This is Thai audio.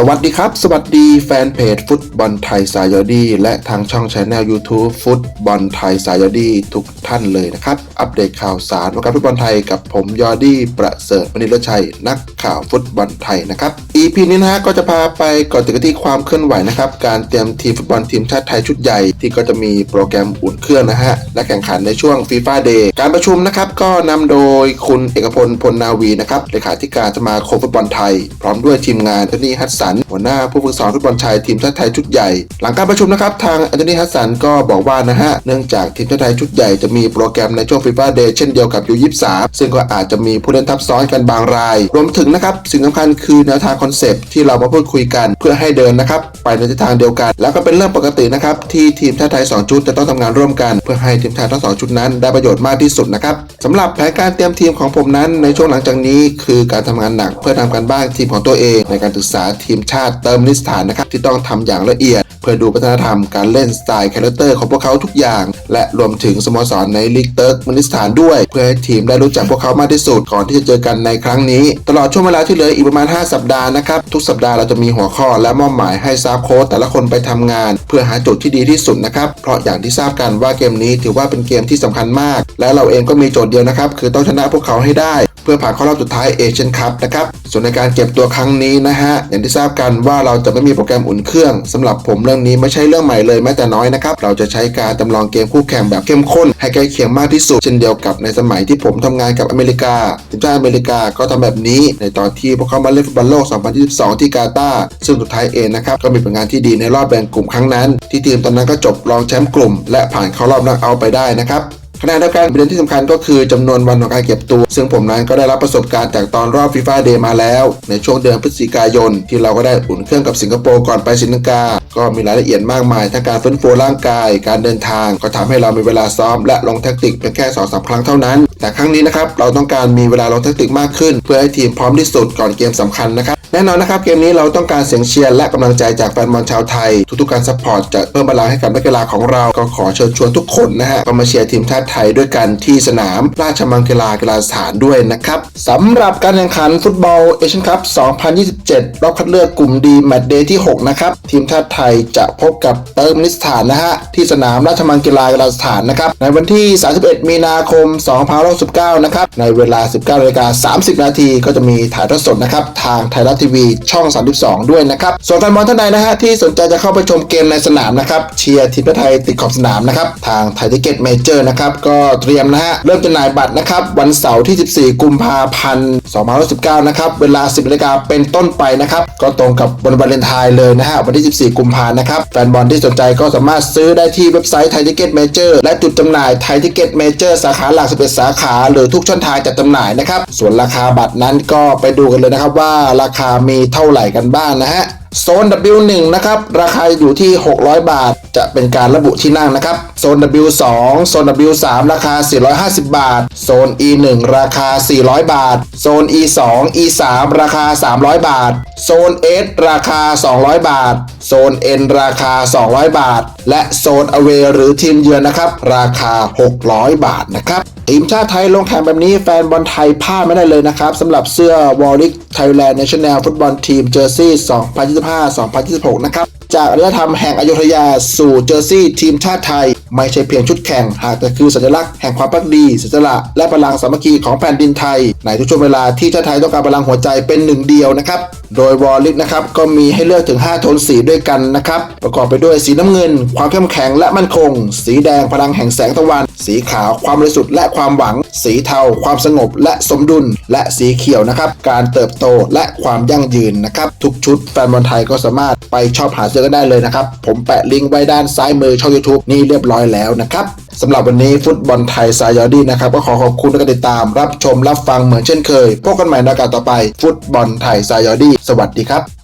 สวัสดีครับ สวัสดีแฟนเพจฟุตบอลไทยสายอดีและทางช่องช anel YouTube ฟุตบอลไทยสายอดีทุกท่านเลยนะครับ อัปเดตข่าวสารวงการฟุตบอลไทยกับผมยอดี้ประเสริฐมณีรชัย นักข่าวฟุตบอลไทยนะครับ EP นี้นะฮะก็จะพาไปก่อนติดกันที่ความเคลื่อนไหวนะครับ การเตรียมทีมฟุตบอลทีมชาติไทยชุดใหญ่ที่ก็จะมีโปรแกรมอุ่นเครื่องนะฮะและแข่งขันในช่วงฟีฟ่าเดย์การประชุมนะครับก็นำโดยคุณเอกพลพลนาวีนะครับเลขาธิการสมาคมฟุตบอลไทย พร้อมด้วยทีมงานทนีฮัตสัน หัวหน้าผู้ฝึกสอนฟุตบอลชายทีมชาติไทยชุดใหญ่ หลังการประชุมนะครับทางแอนโทนีฮัตสันก็บอกว่านะฮะเนื่องจากทีมชาติไทยชุดใหญ่จะมีโปรแกรมในช่วงฟีฟ่าเดย์เช่นเดียวกับยูยี่สาซึ่งก็อาจจะมีผู้เล่นทับซ้อนกันบางราย รวมถึงนะครับสิ่งสำคัญคือแนวทางคอนเซปต์ที่เรามาพูดคุยกันเพื่อให้เดินนะครับไปในทิศทางเดียวกัน แล้วก็เป็นเรื่องปกตินะครับที่ทีมชาติไทยสองชุดจะต้องทำงานร่วมกัน เพื่อให้ทีมชาติทั้งสองชุดนั้นได้ประโยชน์มากที่สุดนะครับสำหรับแผนการเตรียมทีมของผมนั้นในช่วงหลังจากนี้ คือการทำงานหนักเพื่อทำการบ้านทีมของตัวเอง ในการศึกษาทีมชาติเติมนิสฐานนะครับที่ต้องทำอย่างละเอียด เพื่อดูวัฒนธรรมการเล่นสไตล์คาแรคเตอร์ของพวกเขาทุกอย่าง และรวมถึงสโมสรในลีกเติร์กมินิสถานด้วย เพื่อให้ทีมได้รู้จักพวกเขามากที่สุดก่อนที่จะเจอกันในครั้งนี้ ตลอดช่วงเวลาที่เหลืออีกประมาณ 5 สัปดาห์นะครับทุกสัปดาห์เราจะมีหัวข้อและมอบหมายให้ซาฟโค้ชแต่ละคนไปทำงาน เพื่อหาจุดที่ดีที่สุดนะครับเพราะอย่างที่ทราบกันว่าเกมนี้ถือว่าเป็นเกมที่สำคัญมาก และเราเองก็มีโจทย์เดียวนะครับคือต้องชนะพวกเขาให้ได้ พื่อผ่านเข้ารอบสุดท้ายเอเชียนคัพนะครับส่วนในการเก็บตัวครั้งนี้นะฮะอย่างที่ทราบกันว่าเราจะไม่มีโปรแกรมอุ่นเครื่องสำหรับผมเรื่องนี้ไม่ใช่เรื่องใหม่เลยแม้แต่น้อยนะครับเราจะใช้การจำลองเกมคู่แข่งแบบเข้มข้น ให้ใกล้เคียงมากที่สุด เช่นเดียวกับในสมัยที่ผมทำงานกับอเมริกาทีมชาติอเมริกาก็ทำแบบนี้ ในตอนที่พวกเขามาเล่นฟุตบอลโลก 2022 ที่กาตาร์ซึ่งสุดท้ายเองนะครับก็มีผลงานที่ดีในรอบแบ่งกลุ่มครั้งนั้น ที่ทีมตอนนั้นก็จบรองแชมป์กลุ่ม และผ่านเข้ารอบนักเอาไปได้นะครับ ณะเดียวกันประเด็นที่สำคัญก็คือจำนวนวันของการเก็บตัว ซึ่งผมนั้นก็ได้รับประสบการณ์จากตอนรอบฟีฟ่าเดย์มาแล้ว ในช่วงเดือนพฤศจิกายน ที่เราก็ได้อุ่นเครื่องกับสิงคโปร์ก่อนไปศรีลังกาก็มีรายละเอียดมากมายทั้งการฟื้นฟูร่างกาย การเดินทาง ก็ทำให้เรามีเวลาซ้อมและลงแทคติกเพียงแค่2อสครั้งเท่านั้น แต่ครั้งนี้นะครับเราต้องการมีเวลาลงแทคติกมากขึ้น เพื่อให้ทีมพร้อมที่สุดก่อนเกมสำคัญนะครับแน่นอนนะครับเกมนี้เราต้องการเสียงเชียร์และกำลังใจจากแฟนบอลชาวไทย ทุกๆการซัพพอร์ตจะเพิ่มพลังให้กับนักกีฬาของเราก็ขอเชิญชวนทุกคนนะฮะก็มาเชียร์ทีมชาติไทยด้วยกันที่สนามราชมังคลากีฬาสถานด้วยนะครับสำหรับการแข่งขันฟุตบอลเอเชียนคัพ 2027 รอบคัดเลือกกลุ่มดีแมตช์เดย์ที่ 6 นะครับ ทีมชาติไทยจะพบกับเติร์กมินิสถานนะฮะ ที่สนามราชมังคลากีฬาสถานนะครับ ในวันที่ 31 มีนาคม 2019 นะครับ ในเวลา 19นาฬิกา30 นาทีก็จะมีถ่ายทอดสดนะครับ ทางไทยรัฐทีวีช่อง 32 ด้วยนะครับ ส่วนแฟนบอลท่านใดนะฮะที่สนใจจะเข้าไปชมเกมในสนามนะครับ เชียร์ทีมชาติไทยติดขอบสนามนะครับ ทางไทยทิเก็ตเมเจอร์นะครับก็เตรียมนะฮะ เริ่มจำหน่ายบัตรนะครับ วันเสาร์ที่ 14 กุมภาพันธ์2019 นะครับ เวลา 10นาฬิกาเป็นต้นไปนะครับ ก็ตรงกับวันวาเลนไทน์เลยนะฮะ วันที่ 14 กุมภาพันธ์นะครับ แฟนบอลที่สนใจก็สามารถซื้อได้ที่เว็บไซต์ไทยทิเก็ตเมเจอร์และจุดจำหน่ายไทยทิเก็ตเมเจอร์สาขาหลัก 11 สาขา หรือทุกช่องทางจัดจำหน่ายนะครับ ส่วนราคาบัตรนั้นก็ไปดูกันเลยนะครับว่าราคามีเท่าไหร่กันบ้างนะฮะ โซน W1 นะครับราคาอยู่ที่ 600 บาท จะเป็นการระบุที่นั่งนะครับ โซน W2 โซน W3 ราคา 450 บาท โซน E1 ราคา 400 บาท โซน E2 E3 ราคา 300 บาท โซน S ราคา 200 บาท โซน N ราคา 200 บาท และโซน Away หรือทีมเยือนนะครับ ราคา 600 บาทนะครับ ทีมชาติไทยลงแข่งแบบนี้แฟนบอลไทยพลาดไม่ได้เลยนะครับสำหรับเสื้อวอลลิกไทยแลนด์เนชั่นแนลฟุตบอลทีมเจอร์ซี่ 2025-2026 นะครับ จากอารยธรรมแห่งอยุธยาสู่เจอร์ซี่ทีมชาติไทย ไม่ใช่เพียงชุดแข่ง หากแต่คือสัญลักษณ์แห่งความพักดีสียสละและพลังสามัคคีของแผ่นดินไทย ในทุกช่วงเวลาที่ชาติไทยต้องการพลังหัวใจเป็นหนึ่งเดียวนะครับโดยวอลลิกนะครับก็มีให้เลือกถึง 5 โทนสีด้วยกันนะครับประกอบไปด้วยสีน้ำเงิน ความเข้มแข็งและมั่นคง สีแดงพลังแห่งแสงตะวัน สีขาวความบริสุทธิ์และความหวัง สีเทา ความสงบ และสมดุล และสีเขียวนะครับ การเติบโตและความยั่งยืนนะครับ ทุกชุดแฟนบอลไทยก็สามารถไปชอบหาซื้อกันได้เลยนะครับ ผมแปะลิงก์ไว้ด้านซ้ายมือช่อง YouTube นี่เรียบร้อยแล้วนะครับสำหรับวันนี้ฟุตบอลไทยสายยอดีนะครับก็ขอขอบคุณที่ติดตามรับชมรับฟังเหมือนเช่นเคยพบกันใหม่ในโอกาสต่อไป ฟุตบอลไทยสายยอดี สวัสดีครับ